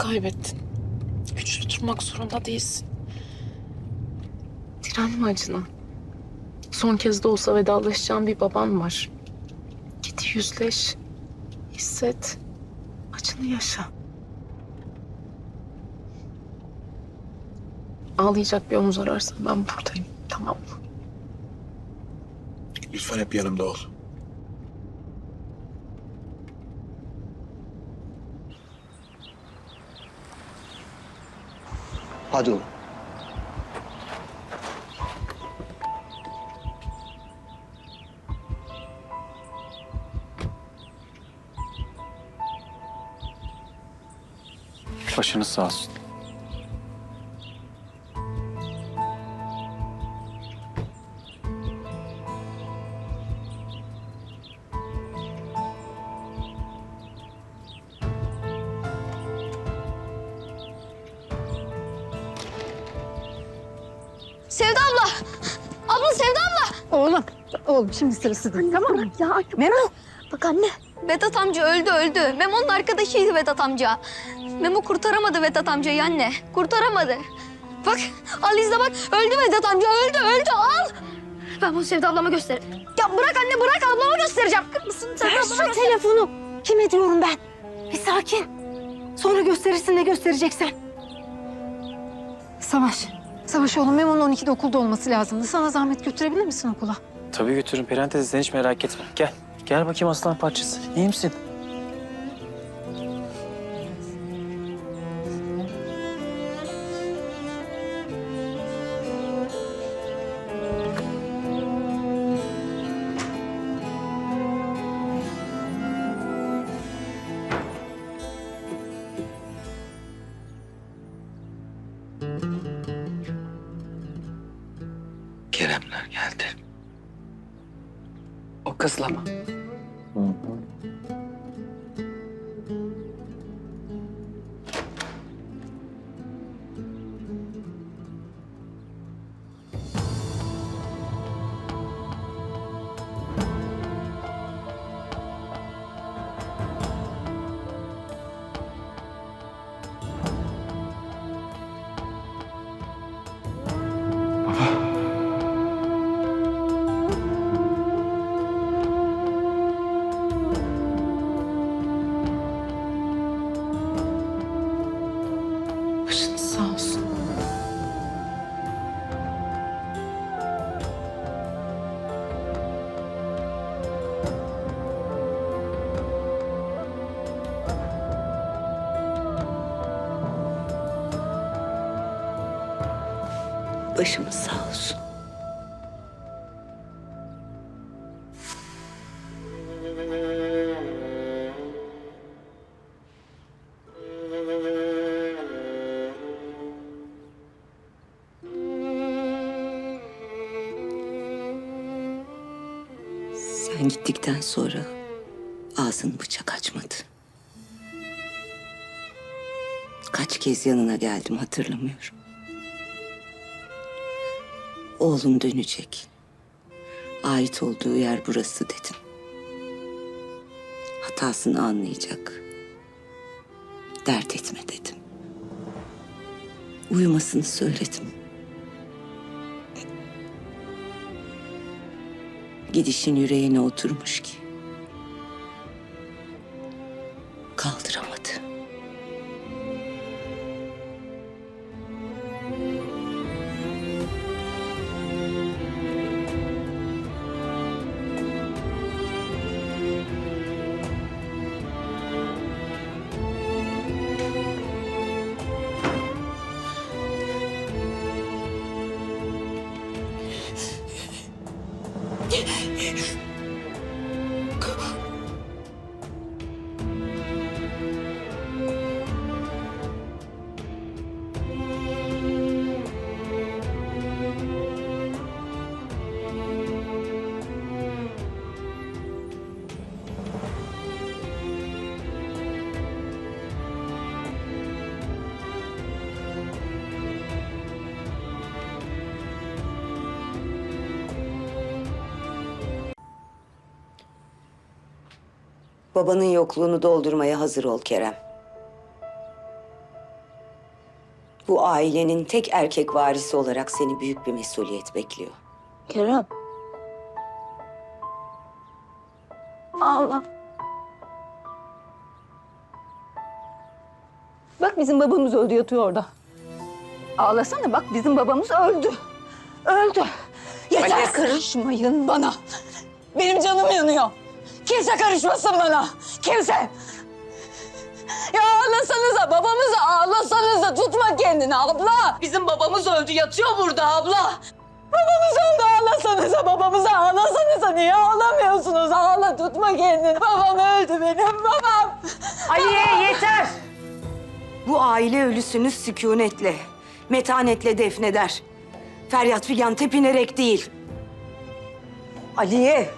kaybettin. Güçlü durmak zorunda değilsin. Direnme acına. Son kez de olsa vedalaşacağın bir baban var. Git yüzleş. Hisset. Acını yaşa. Ağlayacak bir omuz ararsan ben buradayım. Tamam mı? Lütfen hep yanımda ol. Hadi oğlum. Başınız sağ olsun. Şimdi sırası değil tamam mı? Ya Memo, bak anne. Vedat amca öldü öldü. Memo'nun arkadaşıydı Vedat amca. Memo kurtaramadı Vedat amcayı anne. Kurtaramadı. Bak al izle bak. Öldü Vedat amca öldü öldü al. Ben bunu Sevda ablama gösteririm. Ya bırak anne bırak ablama göstereceğim. Mısın Sevda ver ablama şu göstereceğim. telefonu. Kime diyorum ben? Bir sakin. Sonra gösterirsin ne göstereceksen. Savaş. Savaş oğlum Memo'nun 12'de okulda olması lazımdı. Sana zahmet götürebilir misin okula? Tabii götürün Perihan teyze sen hiç merak etme. Gel. Gel bakayım aslan parçası. İyi misin? Kızla mı? Başımız sağ olsun. Sen gittikten sonra ağzını bıçak açmadı. Kaç kez yanına geldim hatırlamıyorum. Oğlum dönecek. Ait olduğu yer burası dedim. Hatasını anlayacak. Dert etme dedim. Uyumasını söyledim. Gidişin yüreğine oturmuş ki. Babanın yokluğunu doldurmaya hazır ol Kerem. Bu ailenin tek erkek varisi olarak seni büyük bir mesuliyet bekliyor. Kerem. Allah. Bak bizim babamız öldü yatıyor orada. Ağlasana bak bizim babamız öldü. Öldü. Yeter karışmayın bana. Benim canım yanıyor. Kimse karışmasın bana. Kimse. Ya ağlasanıza babamızı ağlasanıza tutma kendini abla. Bizim babamız öldü yatıyor burada abla. Babamız öldü ağlasanıza babamıza ağlasanıza niye ağlamıyorsunuz? Ağla tutma kendini. Babam öldü benim babam. Aliye yeter. Bu aile ölüsünü sükunetle, metanetle defneder. Feryat figan tepinerek değil. Aliye.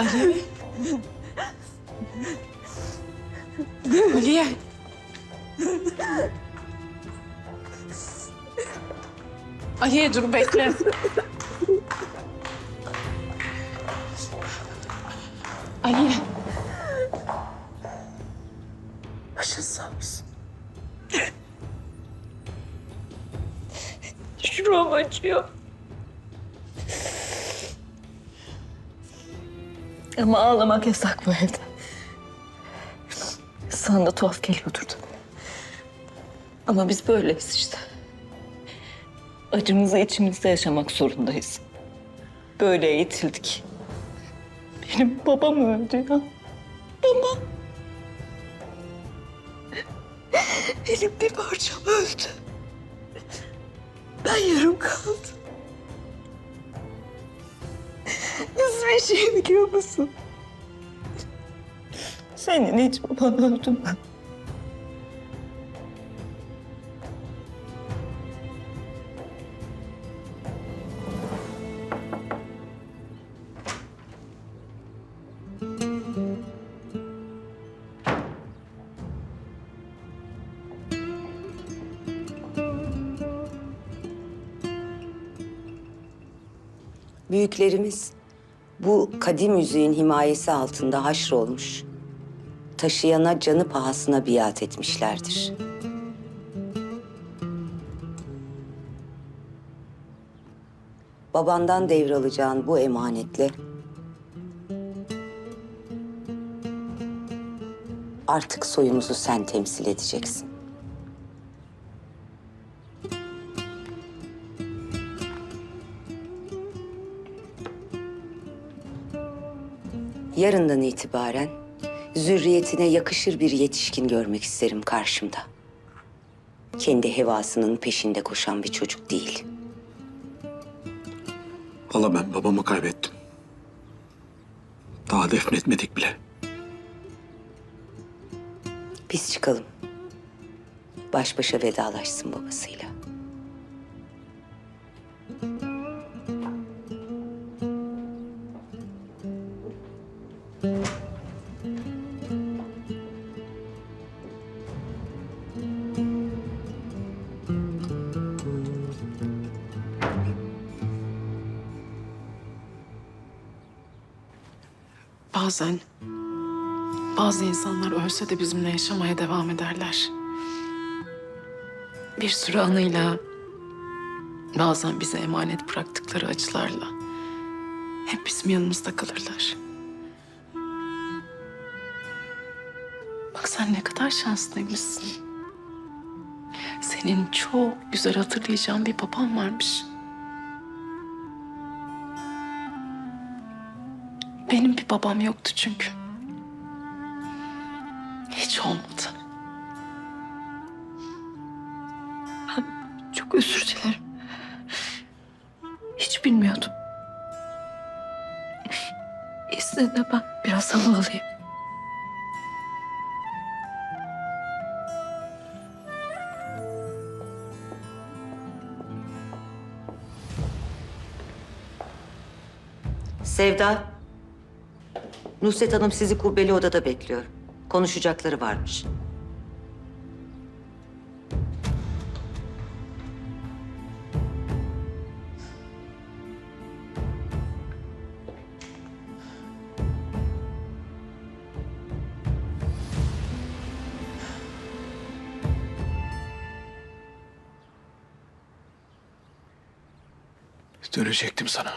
Ali. Aliye. Aliye dur bekle. Bu evde. Sana da tuhaf geliyordur. Ama biz böyleyiz işte. Acımızı içimizde yaşamak zorundayız. Böyle eğitildik. Benim babam öldü ya. Babam. Benim bir parçam öldü. Ben yarım kaldım. Nasıl bir şey biliyor musun? Senin hiç baban öldü mü? Büyüklerimiz bu kadim müziğin himayesi altında haşrolmuş. Taşıyana canı pahasına biat etmişlerdir. Babandan devralacağın bu emanetle artık soyumuzu sen temsil edeceksin. Yarından itibaren zürriyetine yakışır bir yetişkin görmek isterim karşımda. Kendi hevasının peşinde koşan bir çocuk değil. Valla ben babamı kaybettim. Daha defnetmedik bile. Biz çıkalım. Baş başa vedalaşsın babasıyla. Bazen bazı insanlar ölse de bizimle yaşamaya devam ederler. Bir sürü anıyla, bazen bize emanet bıraktıkları acılarla hep bizim yanımızda kalırlar. Bak sen ne kadar şanslıymışsın. Senin çok güzel hatırlayacağın bir baban varmış. Babam yoktu çünkü. Hiç olmadı. Ben çok özür dilerim. Hiç bilmiyordum. De ben biraz hava alayım. Sevda. Nusret Hanım sizi kubbeli odada bekliyor. Konuşacakları varmış. Dönecektim sana.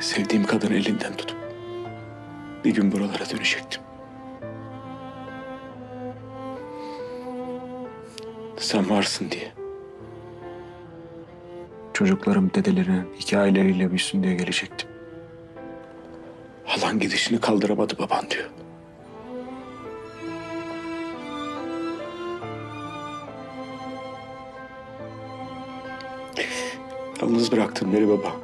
Sevdiğim kadın elinden tutup bir gün buralara dönecektim. Sen varsın diye. Çocuklarım dedelerinin hikayeleriyle büyüsün diye gelecektim. Halan gidişini kaldıramadı baban diyor. Yalnız bıraktın beni baba.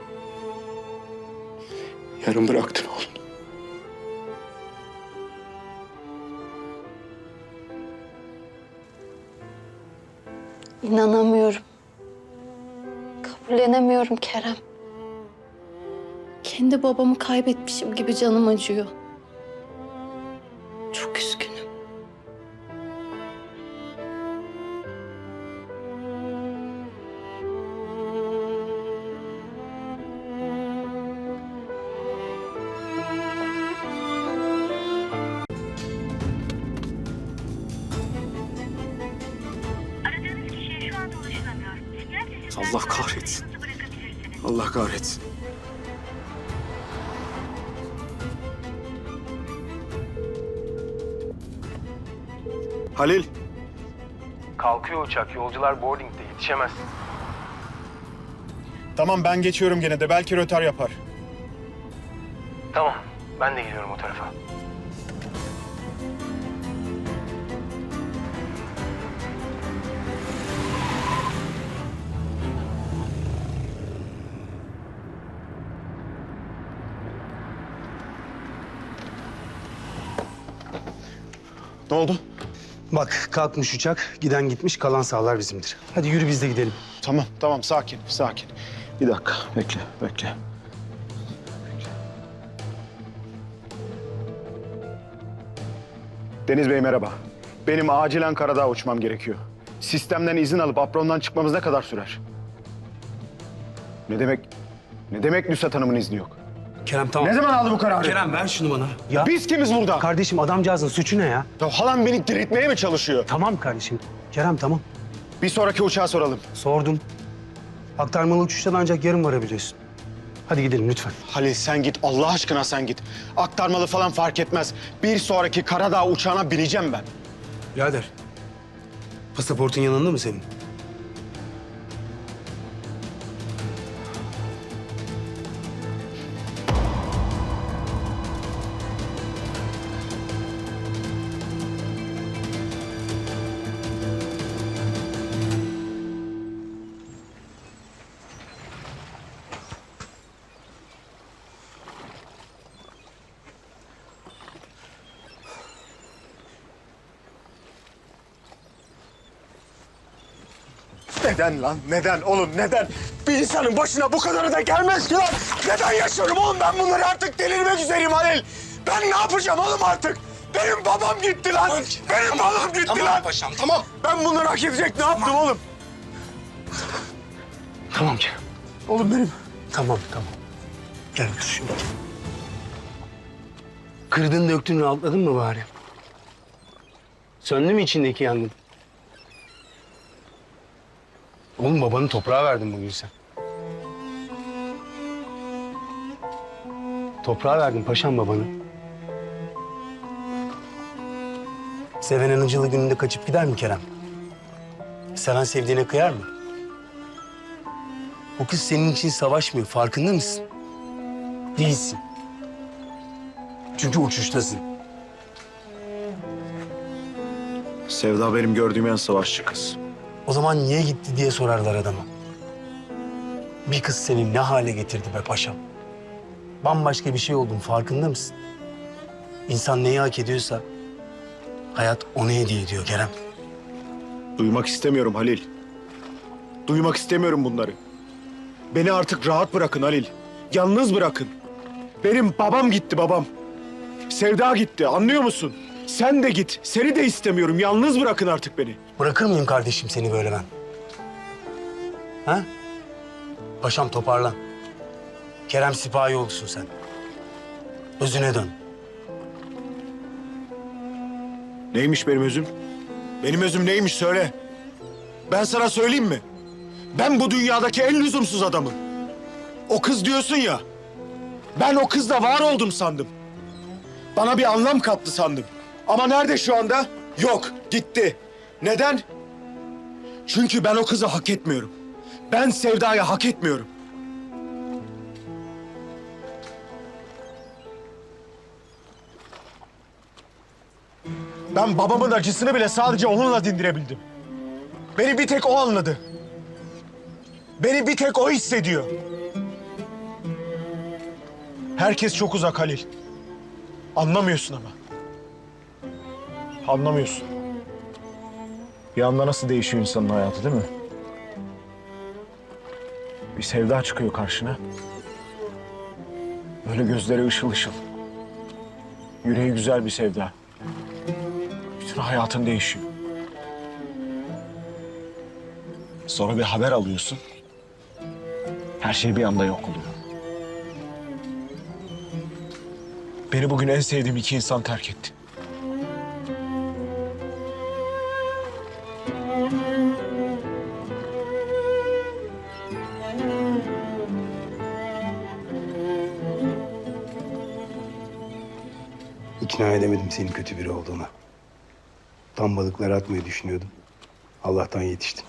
Yarım bıraktın İnanamıyorum. Kabullenemiyorum Kerem. Kendi babamı kaybetmişim gibi canım acıyor. Allah kahretsin. Allah kahretsin. Halil. Kalkıyor uçak. Yolcular boarding'de. Yetişemez. Tamam ben geçiyorum gene de. Belki rötar yapar. Tamam. Ben de geliyorum o tarafa. Ne oldu? Bak kalkmış uçak, giden gitmiş, kalan sağlar bizimdir. Hadi yürü biz de gidelim. Tamam tamam sakin sakin. Bir dakika bekle bekle. Deniz Bey merhaba. Benim acilen Karadağ'a uçmam gerekiyor. Sistemden izin alıp aprondan çıkmamız ne kadar sürer? Ne demek? Ne demek Nusret Hanım'ın izni yok? Kerem tamam. Ne zaman aldı bu kararı? Kerem ver şunu bana. Ya Biz kimiz burada? kardeşim adamcağızın suçu ne ya? Ya halam beni diriltmeye mi çalışıyor? Tamam kardeşim. Kerem tamam. Bir sonraki uçağa soralım. Sordum. Aktarmalı uçuştan ancak yarın varabiliyorsun. Hadi gidelim lütfen. Halil sen git Allah aşkına sen git. Aktarmalı falan fark etmez. Bir sonraki Karadağ uçağına bineceğim ben. Birader. Pasaportun yanında mı senin? Neden lan? Neden oğlum neden? Bir insanın başına bu kadarı da gelmez ki lan. Neden yaşıyorum oğlum ben bunları artık delirmek üzereyim Halil. Ben ne yapacağım oğlum artık? Benim babam gitti lan. Benim babam gitti Tamam lan. paşam tamam. Ben bunları hak edecek ne yaptım oğlum? Tamam Kerem. Oğlum benim. Tamam tamam. Gel otur şimdi. Kırdın döktün rahatladın mı bari? Söndü mü içindeki yangın? Oğlum babanı toprağa verdin bugün sen. Toprağa verdin paşam babanı. Seven acılı gününde kaçıp gider mi Kerem? Seven sevdiğine kıyar mı? O kız senin için savaşmıyor. Farkında mısın? Değilsin. Çünkü uçuştasın. Sevda benim gördüğüm en savaşçı kız. O zaman niye gitti diye sorarlar adama. Bir kız seni ne hale getirdi be paşam. Bambaşka bir şey oldun farkında mısın? İnsan neyi hak ediyorsa hayat onu hediye ediyor Kerem. Duymak istemiyorum Halil. Duymak istemiyorum bunları. Beni artık rahat bırakın Halil. Yalnız bırakın. Benim babam gitti babam. Sevda gitti anlıyor musun? Sen de git. Seni de istemiyorum. Yalnız bırakın artık beni. Bırakır mıyım kardeşim seni böyle ben? Ha? Paşam toparlan. Kerem sipahi olsun sen. Özüne dön. Neymiş benim özüm? Benim özüm neymiş söyle. Ben sana söyleyeyim mi? Ben bu dünyadaki en lüzumsuz adamım. O kız diyorsun ya. Ben o kızla var oldum sandım. Bana bir anlam kattı sandım. Ama nerede şu anda? Yok, gitti. Neden? Çünkü ben o kızı hak etmiyorum. Ben Sevda'yı hak etmiyorum. Ben babamın acısını bile sadece onunla dindirebildim. Beni bir tek o anladı. Beni bir tek o hissediyor. Herkes çok uzak Halil. Anlamıyorsun ama. Anlamıyorsun. Bir anda nasıl değişiyor insanın hayatı değil mi? Bir sevda çıkıyor karşına. Böyle gözleri ışıl ışıl. Yüreği güzel bir sevda. Bütün hayatın değişiyor. Sonra bir haber alıyorsun. Her şey bir anda yok oluyor. Beni bugün en sevdiğim iki insan terk etti. İkna edemedim senin kötü biri olduğuna. Tam balıkları atmayı düşünüyordum. Allah'tan yetiştin.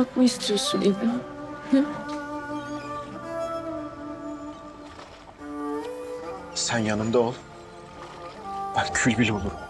Yanmak mı istiyorsun İbrahim? Sen yanımda ol. Ben kül bile olurum.